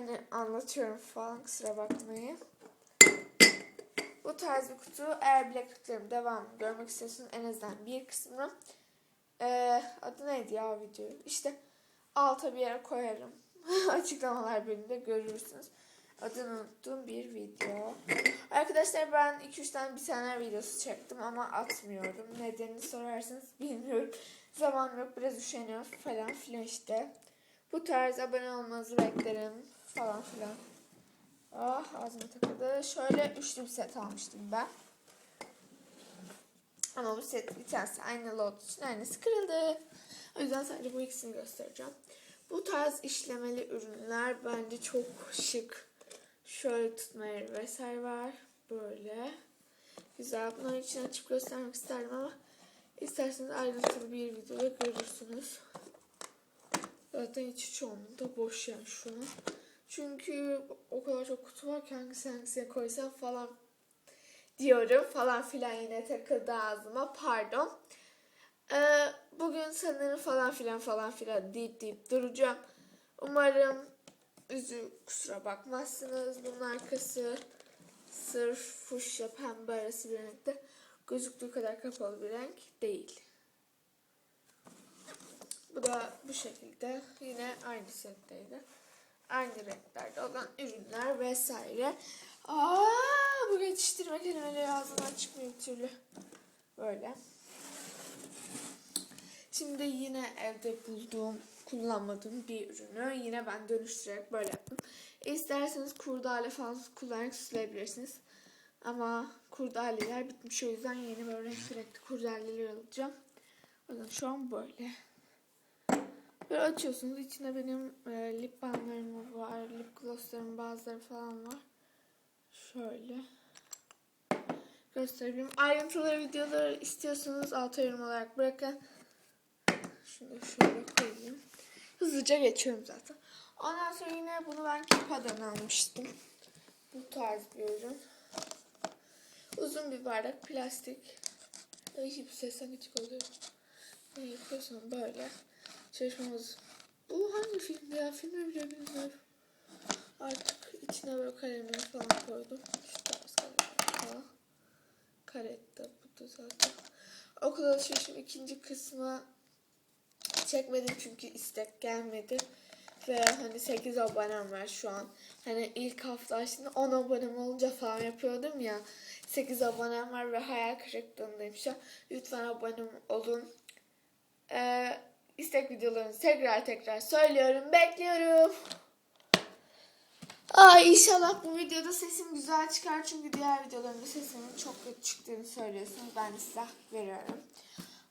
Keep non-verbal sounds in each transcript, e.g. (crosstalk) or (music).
hani anlatıyorum falan kusura bakmayın. Bu tarz bir kutu. Eğer bilekliklerim devam görmek istiyorsanız en azından bir kısmını ee, adı neydi ya video? İşte alta bir yere koyarım. (laughs) Açıklamalar bölümünde görürsünüz. Adını unuttuğum bir video. Arkadaşlar ben 2-3 tane bir tane videosu çektim ama atmıyorum. Nedenini sorarsanız bilmiyorum. Zaman yok biraz üşeniyoruz falan filan işte. Bu tarz abone olmanızı beklerim falan filan. Ah ağzıma takıldı. Şöyle üçlü bir set almıştım ben. Ama bu set bir tanesi aynalı olduğu için aynası kırıldı. O yüzden sadece bu ikisini göstereceğim. Bu tarz işlemeli ürünler bence çok şık. Şöyle tutma yeri vesaire var. Böyle. Güzel. Bunların için açıp göstermek isterdim ama isterseniz ayrıntılı bir videoda görürsünüz. Zaten içi çoğunlukla boş yani şunu. Çünkü o kadar çok kutu var ki hangisi hangisine koysam falan diyorum. Falan filan yine takıldı ağzıma. Pardon. Ee, bugün sanırım falan filan falan filan deyip deyip duracağım. Umarım üzü kusura bakmazsınız. Bunun arkası sırf fuşya pembe arası bir renkte. Gözüktüğü kadar kapalı bir renk değil. Bu da bu şekilde yine aynı setteydi. Aynı renklerde olan ürünler vesaire. Aa, bu geçiştirme kelimeleri ağzımdan çıkmıyor bir türlü. Böyle. Şimdi yine evde bulduğum, kullanmadığım bir ürünü yine ben dönüştürerek böyle yaptım. İsterseniz kurdale falan kullanarak süsleyebilirsiniz. Ama kurdaleler bitmiş o yüzden yeni böyle renkli kurdaleler alacağım. O yüzden şu an böyle. Böyle açıyorsunuz. İçinde benim e, lip balmlarım var. Lip glosslarım bazıları falan var. Şöyle. Gösterebilirim. Ayrıntıları videoları istiyorsanız alta yorum olarak bırakın. Şunu şöyle koyayım. Hızlıca geçiyorum zaten. Ondan sonra yine bunu ben Kipa'dan almıştım. Bu tarz bir ürün. Uzun bir bardak plastik. Ay bu sesten gıcık oluyor. Ne yapıyorsam böyle. Çalışmamız. Bu hangi filmdi ya? Filmi bile bilmiyorum. Artık içine böyle kalemleri falan koydum. Şu tarz bu da zaten. Okul alışverişim ikinci kısmı çekmedim çünkü istek gelmedi. Ve hani 8 abonem var şu an. Hani ilk hafta açtığımda 10 abonem olunca falan yapıyordum ya. 8 abonem var ve hayal kırıklığındayım şu an. Lütfen abonem olun. Ee, istek videolarını tekrar tekrar söylüyorum. Bekliyorum. Aa, inşallah bu videoda sesim güzel çıkar. Çünkü diğer videolarımda sesimin çok kötü çıktığını söylüyorsunuz. Ben de size hak veriyorum.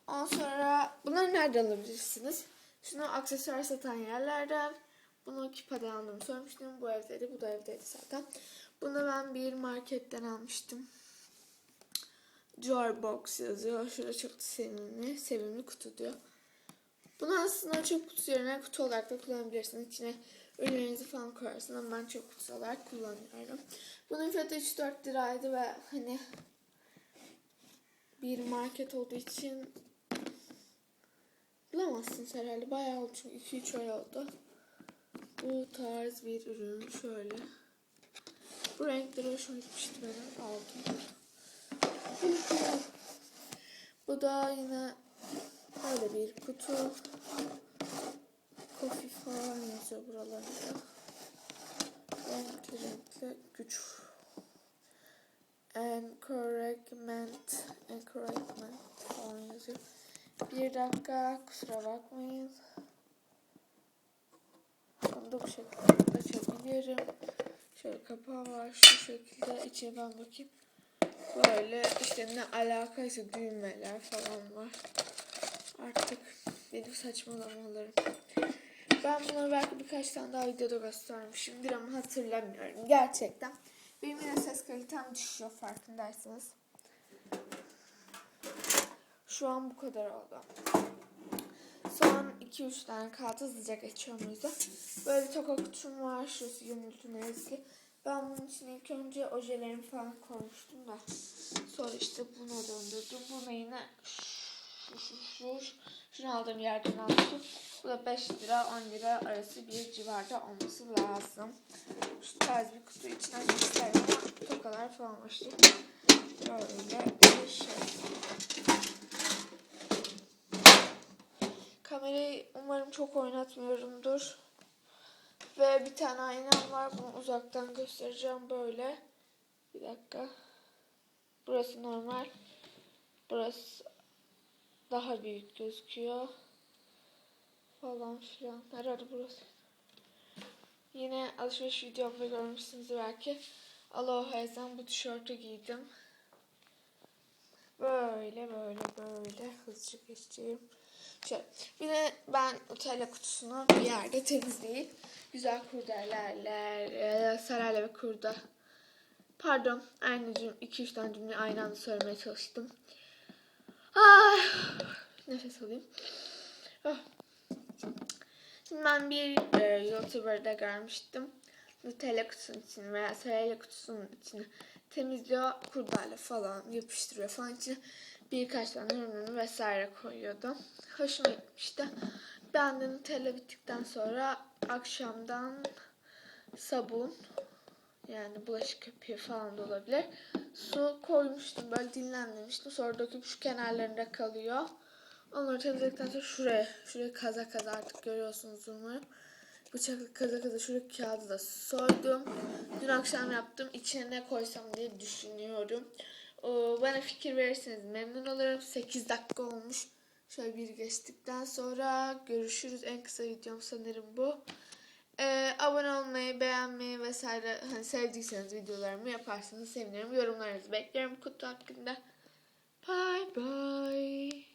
Ondan sonra bunları nerede alabilirsiniz? Şunu aksesuar satan yerlerden. Bunu Kipa'dan aldım söylemiştim. Bu evdeydi. Bu da evdeydi zaten. Bunu ben bir marketten almıştım. Jar Box yazıyor. Şurada çok sevimli, sevimli kutu diyor. Bunu aslında çöp kutusu yerine kutu olarak da kullanabilirsiniz. İçine ürünlerinizi falan koyarsınız ama ben çöp kutusu olarak kullanıyorum. Bunun fiyatı 3-4 liraydı ve hani bir market olduğu için bulamazsınız herhalde. Bayağı oldu çünkü 2-3 ay oldu. Bu tarz bir ürün şöyle. Bu renkleri hoşuma gitmişti benim. Aldım. Bu da yine böyle bir kutu. Kofi falan yazıyor buralarında. Renkli renkli güç. Encouragement. Encouragement falan yazıyor. Bir dakika kusura bakmayın. Bunu bu şekilde açabilirim. Şöyle kapağı var şu şekilde. İçine ben bakayım. Böyle işte ne alakaysa düğmeler falan var. Artık benim saçmalamalarım. Ben bunu belki birkaç tane daha videoda göstermişimdir ama hatırlamıyorum. Gerçekten. Benim yine ses kalitem düşüyor farkındaysanız. Şu an bu kadar oldu. Son 2-3 tane kaldı hızlıca geçiyorum o yüzden. Böyle bir toka var. Şurası yumurtu ne yazık ki. Ben bunun için ilk önce ojelerimi falan koymuştum da. Sonra işte buna döndürdüm. Buna yine şu şu şu şu şunu aldığım yerden almıştım. Bu da 5 lira 10 lira arası bir civarda olması lazım. Şu tarz bir kutu içinden isterim ama tokalar falan işte. Böyle bir şey. Kamerayı umarım çok oynatmıyorumdur. Ve bir tane aynam var. Bunu uzaktan göstereceğim böyle. Bir dakika. Burası normal. Burası daha büyük gözüküyor. Falan filan. Herhalde burası. Yine alışveriş videomda görmüşsünüz belki. Aloha'dan bu tişörtü giydim. Böyle böyle böyle hızlıca geçeyim. Şöyle. Bir de ben Nutella kutusunu bir yerde temizleyip güzel kurdelerle, e, sarayla ve kurda Pardon, aynı cüm 2-3 tane cümle aynı anda söylemeye çalıştım. Ah, nefes alayım. Ah. Şimdi ben bir e, YouTuber'da görmüştüm. Nutella kutusunun içini veya sarayla kutusunun içini temizliyor, kurdale falan yapıştırıyor falan içine birkaç tane ürünü vesaire koyuyordu. Hoşuma gitmişti. Ben de Nutella bittikten sonra akşamdan sabun yani bulaşık köpüğü falan da olabilir. Su koymuştum böyle dinlendirmiştim. Sonra döküp şu kenarlarında kalıyor. Onları temizledikten sonra şuraya, şuraya kaza kaza artık görüyorsunuz umarım. Bıçakla kaza kaza şuraya kağıdı da soydum. Dün akşam yaptım. İçine ne koysam diye düşünüyorum. Bana fikir verirseniz memnun olurum. 8 dakika olmuş. Şöyle bir geçtikten sonra görüşürüz. En kısa videom sanırım bu. Ee, abone olmayı, beğenmeyi vesaire hani sevdiyseniz videolarımı yaparsanız sevinirim. Yorumlarınızı bekliyorum kutu hakkında. Bye bye.